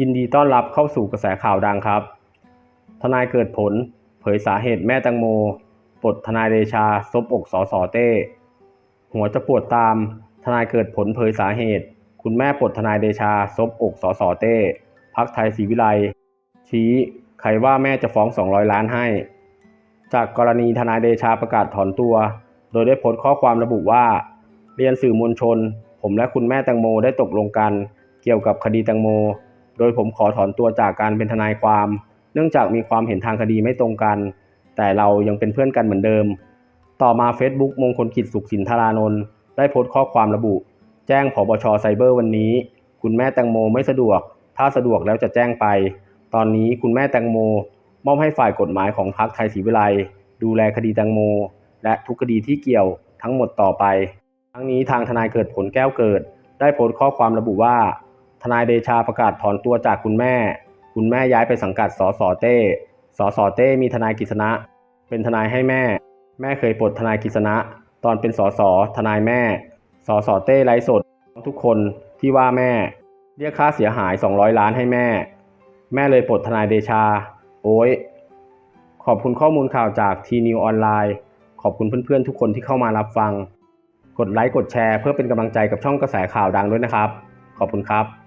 ยินดีต้อนรับเข้าสู่กระแสข่าวดังครับ ทนายเกิดผล เผยสาเหตุแม่แตงโมปลดทนายเดชาซบอกสอสอเต้ หัวจะปวดตาม ทนายเกิดผลเผยสาเหตุ คุณแม่ปลดทนายเดชาซบอกสอสอเต้ พักไทยศรีวิไลชี้ใครว่าแม่จะฟ้อง 200 ล้านให้ จากกรณีทนายเดชาประกาศถอนตัว โดยได้โพสต์ข้อความระบุว่า เรียนสื่อมวลชน ผมและคุณแม่แตงโมได้ตกลงกัน เกี่ยวกับคดีแตงโม โดยผมขอถอนตัวจากการเป็นทนายความ เนื่องจากมีความเห็นทางคดีไม่ตรงกัน แต่เรายังเป็นเพื่อนกันเหมือนเดิม ต่อมา Facebook มงคลกิจสุขสินธารานนท์ได้โพสต์ข้อความระบุ แจ้งผบชไซเบอร์วันนี้ คุณแม่แตงโมไม่สะดวก ถ้าสะดวกแล้วจะแจ้งไป ตอนนี้คุณแม่แตงโม มอบให้ฝ่ายกฎหมายของพรรคไทยศรีวิไลดูแลคดีแตงโม และทุกคดีที่เกี่ยวทั้งหมดต่อไป ทั้งนี้ทางทนายเกิดผลแก้วเกิด ได้โพสต์ข้อความระบุว่า ทนายเดชาประกาศถอนตัวจากคุณแม่ คุณแม่ย้ายไปสังกัดสสเต้ สสเต้มีทนายกฤษณะ เป็นทนายให้แม่ แม่เคยปลดทนายกฤษณะ ตอนเป็นสสทนายแม่ สสเต้ไลฟ์สด ทุกคนที่ว่าแม่ เรียกค่าเสียหาย 200 ล้านให้แม่ แม่เลยปลดทนายเดชา โอ้ย ขอบคุณข้อมูลข่าวจากทีนิวออนไลน์ ขอบคุณเพื่อนๆทุกคนที่เข้ามารับฟัง กดไลค์กดแชร์เพื่อเป็นกำลังใจกับช่องกระแสข่าวดังด้วยนะครับ ขอบคุณครับ